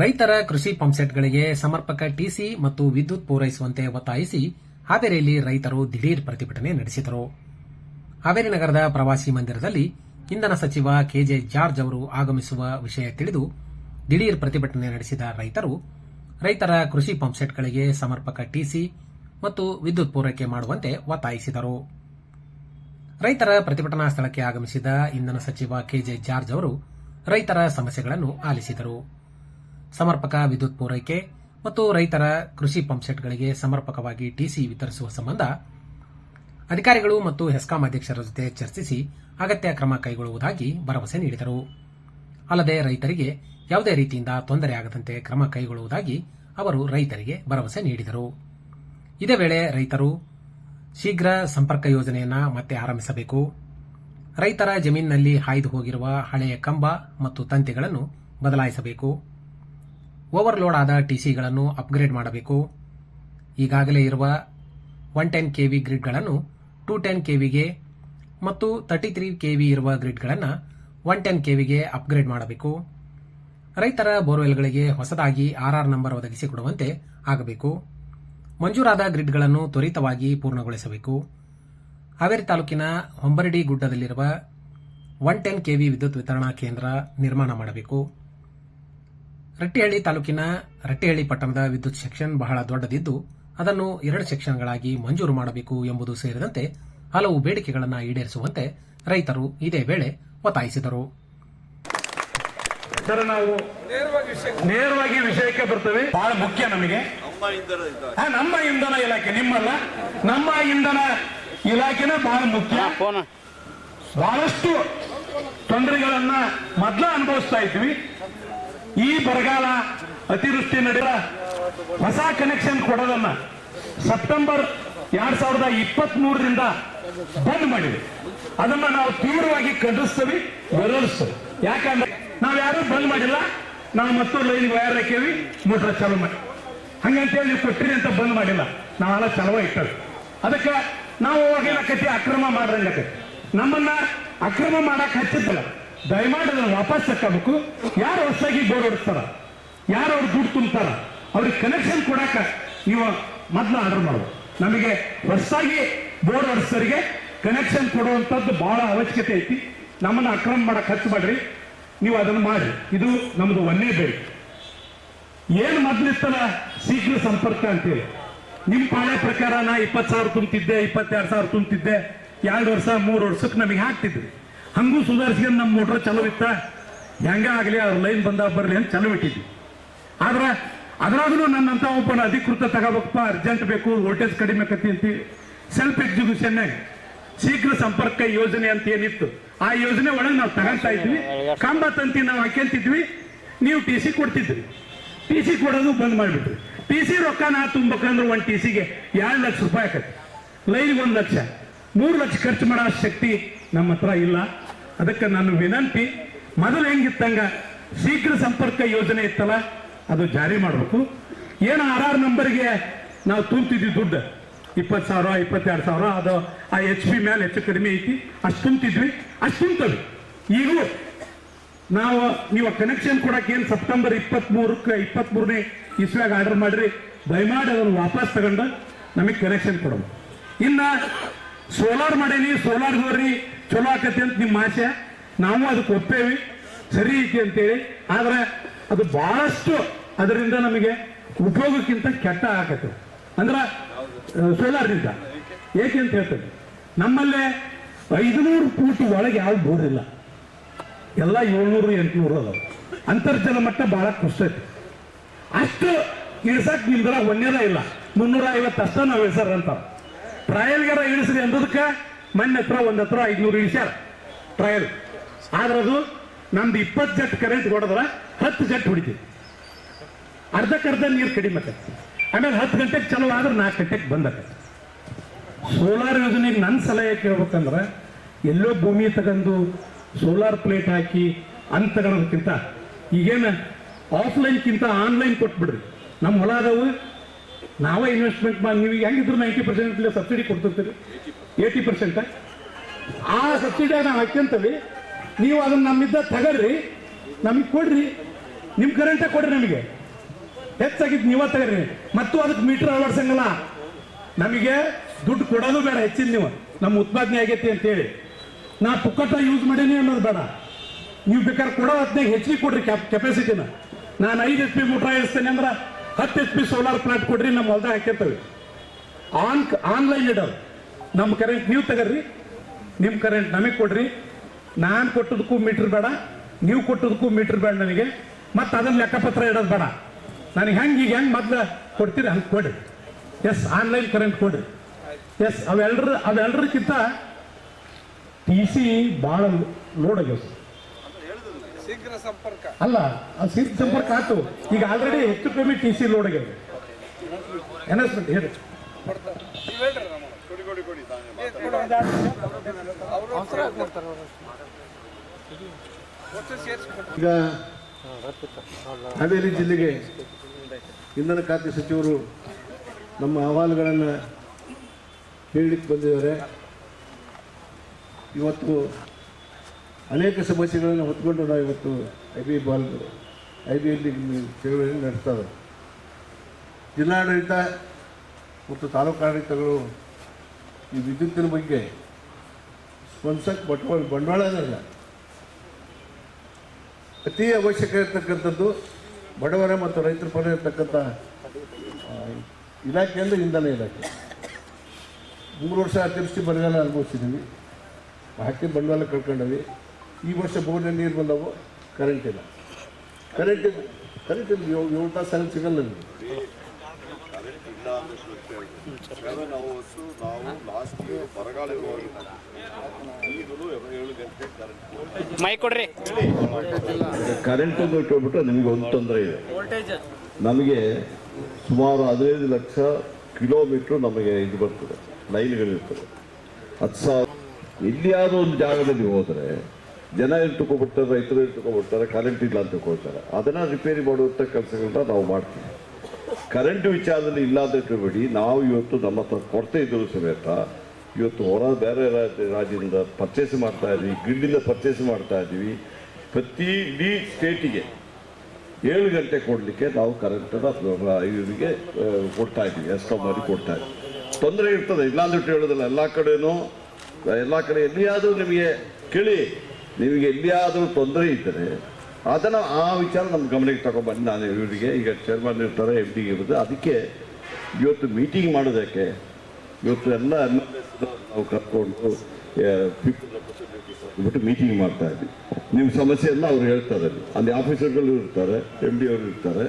ರೈತರ ಕೃಷಿ ಪಂಪ್ಸೆಟ್ಗಳಿಗೆ ಸಮರ್ಪಕ ಟಿಸಿ ಮತ್ತು ವಿದ್ಯುತ್ ಪೂರೈಸುವಂತೆ ಒತ್ತಾಯಿಸಿ ಹಾವೇರಿಯಲ್ಲಿ ರೈತರು ದಿಢೀರ್ ಪ್ರತಿಭಟನೆ ನಡೆಸಿದರು. ಹಾವೇರಿ ನಗರದ ಪ್ರವಾಸಿ ಮಂದಿರದಲ್ಲಿ ಇಂಧನ ಸಚಿವ ಕೆಜೆ ಜಾರ್ಜ್ ಅವರು ಆಗಮಿಸುವ ವಿಷಯ ತಿಳಿದು ದಿಢೀರ್ ಪ್ರತಿಭಟನೆ ನಡೆಸಿದ ರೈತರು, ರೈತರ ಕೃಷಿ ಪಂಪ್ಸೆಟ್ಗಳಿಗೆ ಸಮರ್ಪಕ ಟಿಸಿ ಮತ್ತು ವಿದ್ಯುತ್ ಪೂರೈಕೆ ಮಾಡುವಂತೆ ಒತ್ತಾಯಿಸಿದರು. ರೈತರ ಪ್ರತಿಭಟನಾ ಸ್ಥಳಕ್ಕೆ ಆಗಮಿಸಿದ ಇಂಧನ ಸಚಿವ ಕೆಜೆ ಜಾರ್ಜ್ ಅವರು ರೈತರ ಸಮಸ್ಯೆಗಳನ್ನು ಆಲಿಸಿದರು. ಸಮರ್ಪಕ ವಿದ್ಯುತ್ ಪೂರೈಕೆ ಮತ್ತು ರೈತರ ಕೃಷಿ ಪಂಪ್ಸೆಟ್ಗಳಿಗೆ ಸಮರ್ಪಕವಾಗಿ ಟಿಸಿ ವಿತರಿಸುವ ಸಂಬಂಧ ಅಧಿಕಾರಿಗಳು ಮತ್ತು ಹೆಸ್ಕಾಂ ಅಧ್ಯಕ್ಷರ ಜೊತೆ ಚರ್ಚಿಸಿ ಅಗತ್ಯ ಕ್ರಮ ಕೈಗೊಳ್ಳುವುದಾಗಿ ಭರವಸೆ ನೀಡಿದರು. ಅಲ್ಲದೆ ರೈತರಿಗೆ ಯಾವುದೇ ರೀತಿಯಿಂದ ತೊಂದರೆಯಾಗದಂತೆ ಕ್ರಮ ಕೈಗೊಳ್ಳುವುದಾಗಿ ಅವರು ರೈತರಿಗೆ ಭರವಸೆ ನೀಡಿದರು. ಇದೇ ವೇಳೆ ರೈತರು ಶೀಘ್ರ ಸಂಪರ್ಕ ಯೋಜನೆಯನ್ನು ಮತ್ತೆ ಆರಂಭಿಸಬೇಕು. ರೈತರ ಜಮೀನಿನಲ್ಲಿ ಹಾಯ್ದು ಹೋಗಿರುವ ಹಳೆಯ ಕಂಬ ಮತ್ತು ತಂತಿಗಳನ್ನು ಬದಲಾಯಿಸಬೇಕು. ಓವರ್ಲೋಡ್ ಆದ ಟಿಸಿಗಳನ್ನು ಅಪ್ಗ್ರೇಡ್ ಮಾಡಬೇಕು. ಈಗಾಗಲೇ ಇರುವ ಒನ್ ಟೆನ್ ಕೆ ವಿ ಗ್ರಿಡ್ಗಳನ್ನು ಟೂ ಟೆನ್ ಕೆ ವಿಗೆ ಮತ್ತು ತರ್ಟಿ ತ್ರೀ ಕೆ ವಿ ಇರುವ ಗ್ರಿಡ್ಗಳನ್ನು ಒನ್ ಟೆನ್ ಕೆ ವಿಗೆ ಅಪ್ಗ್ರೇಡ್ ಮಾಡಬೇಕು. ರೈತರ ಬೋರ್ವೆಲ್ಗಳಿಗೆ ಹೊಸದಾಗಿ ಆರ್ಆರ್ ನಂಬರ್ ಒದಗಿಸಿಕೊಡುವಂತೆ ಆಗಬೇಕು. ಮಂಜೂರಾದ ಗ್ರಿಡ್ಗಳನ್ನು ತ್ವರಿತವಾಗಿ ಪೂರ್ಣಗೊಳಿಸಬೇಕು. ಹಾವೇರಿ ತಾಲೂಕಿನ ಹೊಂಬರಡಿ ಗುಡ್ಡದಲ್ಲಿರುವ ಒನ್ ಟೆನ್ ಕೆವಿ ವಿದ್ಯುತ್ ವಿತರಣಾ ಕೇಂದ್ರ ನಿರ್ಮಾಣ ಮಾಡಬೇಕು. ರಟ್ಟಿಹಳ್ಳಿ ತಾಲೂಕಿನ ರಟ್ಟಿಹಳ್ಳಿ ಪಟ್ಟಣದ ವಿದ್ಯುತ್ ಸೆಕ್ಷನ್ ಬಹಳ ದೊಡ್ಡದಿದ್ದು ಅದನ್ನು ಎರಡು ಸೆಕ್ಷನ್ಗಳಾಗಿ ಮಂಜೂರು ಮಾಡಬೇಕು ಎಂಬುದು ಸೇರಿದಂತೆ ಹಲವು ಬೇಡಿಕೆಗಳನ್ನು ಈಡೇರಿಸುವಂತೆ ರೈತರು ಇದೇ ವೇಳೆ ಒತ್ತಾಯಿಸಿದರು. ಸರ್ ನಾವು ನೇರವಾಗಿ ವಿಷಯಕ್ಕೆ ಬರ್ತೇವೆ. ಬಹಳ ಮುಖ್ಯ ನಮಗೆ. ನಮ್ಮ ಇಂಧನ ಇಲಾಖೆ ನಿಮ್ಮಲ್ಲ. ನಮ್ಮ ಇಂಧನ ಇಲಾಖೆನ ಬಹಳ ಮುಖ್ಯ. ಬಹಳಷ್ಟು ತೊಂದರೆಗಳನ್ನ ಮೊದಲ ಅನುಭವಿಸ್ತಾ ಇದ್ವಿ. ಈ ಬರಗಾಲ ಅತಿವೃಷ್ಟಿ ನಡೆದ ಹೊಸ ಕನೆಕ್ಷನ್ ಕೊಡೋದನ್ನ ಸೆಪ್ಟೆಂಬರ್ ಎರಡ್ ಸಾವಿರದ ಇಪ್ಪತ್ತ್ ಮೂರರಿಂದ ಬಂದ್ ಮಾಡಿದೆ ಅದನ್ನ ನಾವು ತೀವ್ರವಾಗಿ ಖಂಡಿಸ್ತೀವಿ ವಿರೋಧಿಸ್ತೀವಿ ಯಾಕಂದ್ರೆ ನಾವ್ ಯಾರು ಬಂದ್ ಮಾಡಿಲ್ಲ. ನಾವು ಮತ್ತು ಲೈನ್ ವೈರ್ ಹಾಕೇವಿ ಮೋಟ್ರ ಚಾಲು ಮಾಡಿ. ಹಂಗಂತೇಳಿ ನೀವು ಕೊಟ್ಟಿರಿ ಅಂತ ಬಂದ್ ಮಾಡಿಲ್ಲ. ನಾವೆಲ್ಲ ಚಲವ ಇಟ್ಟವಿ ಅದಕ್ಕೆ ನಾವು ಕತಿ ಅಕ್ರಮ ಮಾಡ್ರಂಗತ್ತೆ ನಮ್ಮನ್ನ ಅಕ್ರಮ ಮಾಡಕ್ ಹಚ್ಚಿದ್ದಲ್ಲ. ದಯಮಾಡಿ ಅದನ್ನು ವಾಪಸ್ ತಕ್ಕಬೇಕು ಯಾರು ಹೊಸದಾಗಿ ಬೋರ್ಡ್ ಹೊಡಿಸ್ತಾರ? ಯಾರು ಅವ್ರು ದುಡ್ಡು ತುಂಬ್ತಾರ? ಅವ್ರಿಗೆ ಕನೆಕ್ಷನ್ ಕೊಡಾಕ ನೀವು ಮೊದಲು ಆರ್ಡರ್ ಮಾಡುವ ನಮಗೆ ಹೊಸದಾಗಿ ಬೋರ್ಡ್ ಹೊಡಿಸೋರಿಗೆ ಕನೆಕ್ಷನ್ ಕೊಡುವಂಥದ್ದು ಬಹಳ ಅವಶ್ಯಕತೆ ಐತಿ. ನಮ್ಮನ್ನ ಅಕ್ರಮ ಮಾಡಕ್ಕೆ ಖರ್ಚು ಮಾಡ್ರಿ ನೀವು ಅದನ್ನು ಮಾಡಿ ಇದು ನಮ್ಮದು ಒಂದೇ ಬೇಡಿಕೆ ಏನು ಮೊದ್ಲಿತ್ತಲ್ಲ ಶೀಘ್ರ ಸಂಪರ್ಕ ಅಂತೇಳಿ. ನಿಮ್ಮ ಪಾಳೆ ಪ್ರಕಾರ ನಾ ಇಪ್ಪತ್ತು ಸಾವಿರ ತುಂಬ್ತಿದ್ದೆ, ಇಪ್ಪತ್ತೆರಡು ಸಾವಿರ ತುಂಬ್ತಿದ್ದೆ, ಎರಡು ವರ್ಷ, ಮೂರು ವರ್ಷಕ್ಕೆ ನಮಗೆ ಹಾಕ್ತಿದ್ರಿ. ಹಂಗೂ ಸುಧಾರಿಸ್ಕೊಂಡು ನಮ್ಮ ಮೋಟ್ರ್ ಚಲೋ ಇತ್ತ? ಹೆಂಗ ಆಗಲಿ, ಅವ್ರ ಲೈನ್ ಬಂದಾಗ ಬರಲಿ ಅಂತ ಚಲೋ ಇಟ್ಟಿದ್ವಿ. ಆದ್ರೆ ಅದ್ರಾಗೂ ನನ್ನಂತ ಒಬ್ಬನ ಅಧಿಕೃತ ತಗೋಬೇಕಪ್ಪ ಅರ್ಜೆಂಟ್ ಬೇಕು ವೋಲ್ಟೇಜ್ ಕಡಿಮೆ ಕತ್ತಿ ಅಂತ. ಸೆಲ್ಫ್ ಎಕ್ಸಿಕ್ಯೂಷನ್ ಶೀಘ್ರ ಸಂಪರ್ಕ ಯೋಜನೆ ಅಂತ ಏನಿತ್ತು. ಆ ಯೋಜನೆ ಒಳಗೆ ನಾವು ತಗೊಂತಾ ಇದ್ವಿ. ಕಂಬ ತಂತಿ ನಾವು ಹಾಕ್ಯಂತಿದ್ವಿ. ನೀವು ಟಿ ಸಿ ಕೊಡ್ತಿದ್ರಿ. ಟಿ ಸಿ ಕೊಡೋದು ಬಂದ್ ಮಾಡಿಬಿಟ್ರಿ. ಟಿ ಸಿ ರೊಕ್ಕ ನಾ ತುಂಬಬೇಕಂದ್ರೆ ಒಂದು ಟಿ ಸಿಗೆ ಎರಡು ಲಕ್ಷ ರೂಪಾಯಿ ಆಕತಿ. ಲೈನ್ಗೆ ಒಂದು ಲಕ್ಷ. ಮೂರು ಲಕ್ಷ ಖರ್ಚು ಮಾಡೋ ಶಕ್ತಿ ನಮ್ಮ ಹತ್ರ ಇಲ್ಲ. ಅದಕ್ಕೆ ನಾನು ವಿನಂತಿ, ಮೊದಲು ಹೆಂಗಿತ್ತಂಗ ಶೀಘ್ರ ಸಂಪರ್ಕ ಯೋಜನೆ ಇತ್ತಲ್ಲ, ಅದು ಜಾರಿ ಮಾಡಬೇಕು. ಏನು ಆರ್ ಆರ್ ನಂಬರ್ಗೆ ನಾವು ತುಂಬ್ತಿದ್ವಿ ದುಡ್ಡು. ಇಪ್ಪತ್ತು ಸಾವಿರ, ಇಪ್ಪತ್ತೆರಡು ಸಾವಿರ, ಅದು ಆ ಎಚ್ ಪಿ ಮೇಲೆ ಹೆಚ್ಚು ಕಡಿಮೆ ಐತಿ. ಅಷ್ಟು ತುಂಬ್ತಿದ್ವಿ, ಅಷ್ಟು ತುಂಬ್ತವೆ. ಈಗೂ ನಾವು, ನೀವು ಕನೆಕ್ಷನ್ ಕೊಡಕ್ಕೆ ಏನು ಸೆಪ್ಟೆಂಬರ್ ಇಪ್ಪತ್ತ್ ಮೂರಕ್ಕೆ ಇಪ್ಪತ್ತ್ ಮೂರನೇ ಇಸ್ವ್ಯಾಗ ಆರ್ಡರ್ ಮಾಡಿರಿ, ದಯಮಾಡಿ ಅದನ್ನು ವಾಪಸ್ ತಗೊಂಡು ನಮಗೆ ಕನೆಕ್ಷನ್ ಕೊಡೋದು ಇನ್ನು ಸೋಲಾರ್ ಮಾಡೀನಿ ಸೋಲಾರ್ ಹೋರಿ ಚಲೋ ಆಕತಿ ಅಂತ ನಿಮ್ಮ ಆಸೆ. ನಾವು ಅದಕ್ಕೆ ಒಪ್ಪೇವಿ. ಸರಿ ಐತಿ ಅಂತೇಳಿ. ಆದ್ರೆ ಅದು ಬಹಳಷ್ಟು ಅದರಿಂದ ನಮಗೆ ಉಪಯೋಗಕ್ಕಿಂತ ಕೆಟ್ಟ ಆಗತ್ತೆ ಅಂದ್ರೆ ಸೋಲಾರ್ನಿಂದ. ಏಕೆ ಅಂತ ಹೇಳ್ತೇವೆ ನಮ್ಮಲ್ಲೇ ಐದುನೂರು ಫೂಟ್ ಒಳಗೆ ಯಾವ ಬೋರ್ ಇಲ್ಲ. ಎಲ್ಲ ಏಳ್ನೂರು, ಎಂಟುನೂರು ಅದಾವ. ಅಂತರ್ಜಲ ಮಟ್ಟ ಬಹಳ ಕುಸ್ತೈತಿ ಅಷ್ಟು ಇಳಿಸಕ್ ನಿಮ್ದ್ರ ಒಂದೇದ ಇಲ್ಲ. ಮುನ್ನೂರ ಐವತ್ತು ಅಷ್ಟ ನಾವು ಇಳಿಸಾರ ಅಂತ ಟ್ರಯಲ್ಗಾರ ಇಳಿಸ್ರಿ ಅಂದದಕ್ಕೆ ಮೊನ್ನೆ ಹತ್ರ, ಒಂದ್ ಹತ್ರ ಐದ್ನೂರು ಇಳಿಸ್ಯಾರ ಟ್ರಯಲ್ ಆದ್ರೆ ಅದು. ನಮ್ದು ಇಪ್ಪತ್ತು ಜಟ್ ಕರೆಂಟ್ ಹೊಡೆದ್ರ ಹತ್ತು ಜಟ್ ಹೊಡಿತೀವಿ. ಅರ್ಧಕ್ಕರ್ಧ ನೀರು ಕಡಿಮೆ ಆಕತಿ. ಆಮೇಲೆ ಹತ್ತು ಗಂಟೆಗೆ ಚಲೋ ಆದ್ರೆ ನಾಲ್ಕು ಗಂಟೆಗೆ ಬಂದಾಕತಿ ಸೋಲಾರ್ ಯೋಜನೆಗೆ ನನ್ನ ಸಲಹೆ ಕೇಳ್ಬೇಕಂದ್ರೆ ಎಲ್ಲೋ ಭೂಮಿ ತಗೊಂಡು ಸೋಲಾರ್ ಪ್ಲೇಟ್ ಹಾಕಿ ಅಂತ ತಗೊಳೋದಕ್ಕಿಂತ ಈಗೇನು ಆಫ್ಲೈನ್ಕಿಂತ ಆನ್ಲೈನ್ ಕೊಟ್ಬಿಡ್ರಿ. ನಮ್ಮ ಹೊಲ ಅದಾವು. ನಾವೇ ಇನ್ವೆಸ್ಟ್ಮೆಂಟ್ ಮಾಡಿ ನೀವು ಹೆಂಗಿದ್ರು ನೈಂಟಿ ಪರ್ಸೆಂಟ್ ಸಬ್ಸಿಡಿ ಕೊಡ್ತಿರ್ತೀರಿ. ಏಯ್ಟಿ ಪರ್ಸೆಂಟ್ ಆ? ಸಬ್ಸಿಡಿ ನಾವು ಹಾಕ್ಯಂತೀವಿ ನೀವು ಅದನ್ನ ನಮ್ಮಿಂದ ತಗರ್ರಿ, ನಮಗೆ ಕೊಡ್ರಿ ನಿಮ್ಮ ಕರೆಂಟೇ ಕೊಡ್ರಿ ನಮಗೆ. ಹೆಚ್ಚಾಗಿದ್ದು ನೀವೇ ತಗರ್ರಿ. ಮತ್ತು ಅದಕ್ಕೆ ಮೀಟರ್ ಅಳವಡಿಸಂಗಲ್ಲ. ನಮಗೆ ದುಡ್ಡು ಕೊಡೋದು ಬೇಡ ಹೆಚ್ಚಿನ ನೀವು. ನಮ್ಮ ಉತ್ಪಾದನೆ ಆಗೈತಿ ಅಂತೇಳಿ. ನಾ ಪುಕ್ಕಟ ಯೂಸ್ ಮಾಡೀನಿ ಅನ್ನೋದು ಬೇಡ. ನೀವು ಬೇಕಾದ್ರೆ ಕೊಡೋ ಹೊತ್ನಾಗ ಹೆಚ್ಚಿಗೆ ಕೊಡ್ರಿ ಕೆಪಾಸಿಟಿನ ನಾನು ಐದು ಎಚ್ ಪಿ ಮೋಟ್ರ್ ಇಳಿಸ್ತೇನೆ ಅಂದ್ರೆ ಹತ್ತು ಎಚ್ ಪಿ ಸೋಲಾರ್ ಪ್ಲಾಂಟ್ ಕೊಡ್ರಿ ನಮ್ಮ ಹೊಲ್ದಾಗ ಹಾಕಿರ್ತೇವೆ ಆನ್ ಆನ್ಲೈನ್ ಇಡೋದು ನಮ್ಮ ಕರೆಂಟ್ ನೀವು ತಗರ್ರಿ. ನಿಮ್ಮ ಕರೆಂಟ್ ನಮಗೆ ಕೊಡ್ರಿ. ನಾನು ಕೊಟ್ಟದಕ್ಕೂ ಮೀಟ್ರ್ ಬೇಡ ನೀವು ಕೊಟ್ಟದಕ್ಕೂ ಮೀಟ್ರ್ ಬೇಡ ನನಗೆ. ಮತ್ತು ಅದನ್ನ ಲೆಕ್ಕಪತ್ರ ಇಡೋದು ಬೇಡ. ನನಗೆ ಹೆಂಗೆ ಈಗ ಹೆಂಗೆ ಮೊದಲು ಕೊಡ್ತೀರಿ ಹಂಗೆ ಕೊಡಿ ಎಸ್ ಆನ್ಲೈನ್ ಕರೆಂಟ್ ಕೊಡಿ ಎಸ್ ಅವೆಲ್ಲರ ಅವೆಲ್ಲರಿಗಿಂತ ಟಿ ಸಿ ಭಾಳ ಲೋಡ್ ಆಗ್ಯಾವ ಶೀಘ್ರ ಸಂಪರ್ಕ. ಅಲ್ಲ ಸೀಟ್ ಸಂಪರ್ಕ ಆಯ್ತು ಈಗ ಆಲ್ರೆಡಿ ಹೆಚ್ಚು ಕಮ್ಮಿ ಟಿ ಸಿ ಲೋಡ್ ಆಗ್ಯಾವ ಅನೌನ್ಸ್ಮೆಂಟ್ ಹೇಳಿ ಕೊಡ್ತಾರೆ ನೀವು ಹೇಳ್ರಿ ನಮ್ಮ ಕೊಡಿ ಕೊಡಿ ಕೊಡಿ ಅವರು ಕೊಡ್ತಾರೆ ಒಟ್ಟು ಸೇರಿಸ್ಕೊಡ್ತಾರೆ ಈಗ ಹಾವೇರಿ ಜಿಲ್ಲೆಗೆ ಇಂಧನ ಖಾತೆ ಸಚಿವರು ನಮ್ಮ ಅಹವಾಲುಗಳನ್ನು ಹೇಳಲಿಕ್ಕೆ ಬಂದಿದ್ದಾರೆ. ಇವತ್ತು ಅನೇಕ ಸಮಸ್ಯೆಗಳನ್ನು ಹೊತ್ಕೊಂಡು ನಾವು ಇವತ್ತು ಐ ಬಿ ಬಾಲ್ ಐ ಬಿಯಲ್ಲಿ ಎಲ್ಲಿ ನಡೆಸ್ತಾ ಇದ್ದಾರೆ. ಜಿಲ್ಲಾಡಳಿತ ಮತ್ತು ತಾಲೂಕು ಆಡಳಿತಗಳು ಈ ವಿದ್ಯುತ್ತಿನ ಬಗ್ಗೆ ಸ್ಪಂದಿಸಕ್ಕೆ ಬಂಡವಾಳ ಬಂಡವಾಳನೇ ಇಲ್ಲ ಅತಿ ಅವಶ್ಯಕ ಇರತಕ್ಕಂಥದ್ದು ಬಡವರ ಮತ್ತು ರೈತರ ಪರ ಇರತಕ್ಕಂಥ ಇಲಾಖೆ ಅಂದರೆ ಇಂಧನ ಇಲಾಖೆ. ಮೂರು ವರ್ಷ ಅತಿವೃಷ್ಟಿ ಬರಗಾಲ ಅನುಭವಿಸಿದ್ದೀವಿ ಹಾಕಿ ಬಂಡವಾಳ ಕಳ್ಕೊಂಡವಿ. ಈ ವರ್ಷ ಬೋರ್ನ ನೀರು ಬಂದವು ಕರೆಂಟ್ ಇಲ್ಲ. ಕರೆಂಟ್ ಕರೆಂಟ್ ಇಲ್ಲ. ಏಳು ತಾಸು ಸಿಗಲ್ಲ ಯಾಕಂದ್ರೆ ನಾವು ಲಾಸ್ಟ್ ಇಯರ್ ಬರಗಾಲ ಈಗಲೂ ಏಳು ಗಂಟೆ ಕರೆಂಟ್ ಮೈ ಕೊಡ್ರಿ ಕರೆಂಟ್ ಒಂದು ಇಟ್ಕೊಬಿಟ್ರೆ ನಿಮಗೆ ಒಂದು ತೊಂದರೆ ಇದೆ. ನಮಗೆ ಸುಮಾರು ಹದಿನೈದು ಲಕ್ಷ ಕಿಲೋಮೀಟ್ರ್ ನಮಗೆ ಇದು ಬರ್ತದೆ ಲೈನ್ಗಳಿರ್ತದೆ ಹತ್ತು ಸಾವಿರ. ಎಲ್ಲಿಯಾದ್ರೂ ಒಂದು ಜಾಗದಲ್ಲಿ ಹೋದರೆ ಜನ ಇಟ್ಕೊಬಿಡ್ತಾರೆ ರೈತರು ಇಟ್ಕೊಬಿಡ್ತಾರೆ ಕರೆಂಟ್ ಇಲ್ಲ ಅಂತ ತಿಳ್ಕೊಳ್ತಾರೆ ಅದನ್ನು ರಿಪೇರಿ ಮಾಡುವಂಥ ಕೆಲಸಗಳನ್ನ ನಾವು ಮಾಡ್ತೀವಿ. ಕರೆಂಟ್ ವಿಚಾರದಲ್ಲಿ ಇಲ್ಲ ಇಟ್ಕೊಬೇಡಿ ನಾವು ಇವತ್ತು ನಮ್ಮ ಹತ್ರ ಕೊರತೆ ಇದ್ದರು ಸಮೇತ ಇವತ್ತು ಹೊರ ಬೇರೆ ರಾಜ್ಯ ರಾಜ್ಯದಿಂದ ಪರ್ಚೇಸ್ ಮಾಡ್ತಾ ಇದ್ವಿ ಗ್ರಿಡ್ಡಿಂದ ಪರ್ಚೇಸ್ ಮಾಡ್ತಾ ಇದ್ದೀವಿ ಪ್ರತಿ ಇಡೀ ಸ್ಟೇಟಿಗೆ ಏಳು ಗಂಟೆ ಕೊಡಲಿಕ್ಕೆ ನಾವು ಕರೆಂಟನ್ನು ಇವರಿಗೆ ಕೊಡ್ತಾ ಇದ್ದೀವಿ ಎಸ್ಕಾಮ್ ಕೊಡ್ತಾ ಇದ್ದೀವಿ ತೊಂದರೆ ಇರ್ತದೆ ಇಲ್ಲಾಂದ್ಬಿಟ್ಟು ಹೇಳೋದಿಲ್ಲ. ಎಲ್ಲ ಕಡೆನೂ, ಎಲ್ಲ ಕಡೆ ಎಲ್ಲಿಯಾದರೂ ನಿಮಗೆ ಕೇಳಿ, ನಿಮಗೆ ಎಲ್ಲಿಯಾದರೂ ತೊಂದರೆ ಇದ್ದರೆ ಅದನ್ನು ಆ ವಿಚಾರ ನಮ್ಮ ಗಮನಕ್ಕೆ ತಗೊಂಡ್ಬಂದು ನಾನು ಇವರಿಗೆ ಈಗ ಚೇರ್ಮನ್ ಇರ್ತಾರೆ ಎಫ್ ಡಿಗೆ ಇರುತ್ತೆ ಅದಕ್ಕೆ ಇವತ್ತು ಮೀಟಿಂಗ್ ಮಾಡೋದಕ್ಕೆ ಇವತ್ತು ಎಲ್ಲ ನಾವು ಕರ್ಕೊಂಡು ಬಿಟ್ಟು ಮೀಟಿಂಗ್ ಮಾಡ್ತಾ ಇದ್ವಿ ನಿಮ್ಮ ಸಮಸ್ಯೆಯನ್ನು ಅವ್ರು ಹೇಳ್ತಾರೆ ಅಲ್ಲಿ ಆಫೀಸರ್ಗಳು ಇರ್ತಾರೆ ಎಂ ಡಿ ಅವರು ಇರ್ತಾರೆ